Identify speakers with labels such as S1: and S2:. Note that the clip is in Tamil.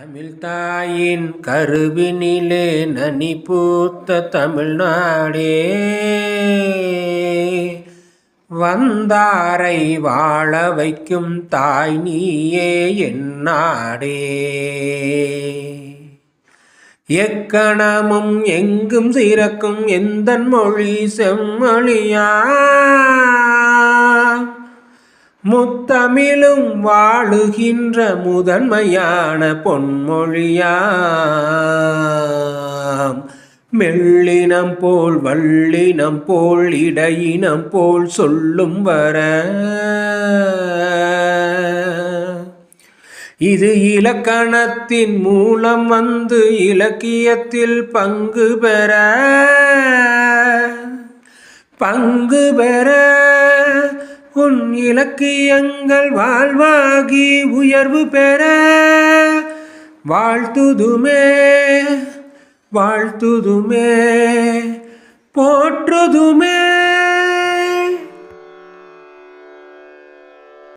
S1: தமிழ்தாயின் கருவினிலே நனி பூத்த தமிழ்நாடே. வந்தாரை வாழ வைக்கும் தாய் நீயே என்னாடே எக்கணமும் எங்கும் சிறக்கும் எந்தன் மொழி செம்மொழியா? முத்தமிழும் வாழுகின்ற முதன்மையான பொன்மொழியாம். மெல்லினம் போல் வள்ளினம் போல் இடையினம் போல் சொல்லும் வர. இது இலக்கணத்தின் மூலம் வந்து இலக்கியத்தில் பங்கு பெற. பங்கு பெற. உன் இலக்கியங்கள் வாழ்வாகி உயர்வு பெற. வாழ்த்துதுமே வாழ்த்துதுமே போற்றுதுமே.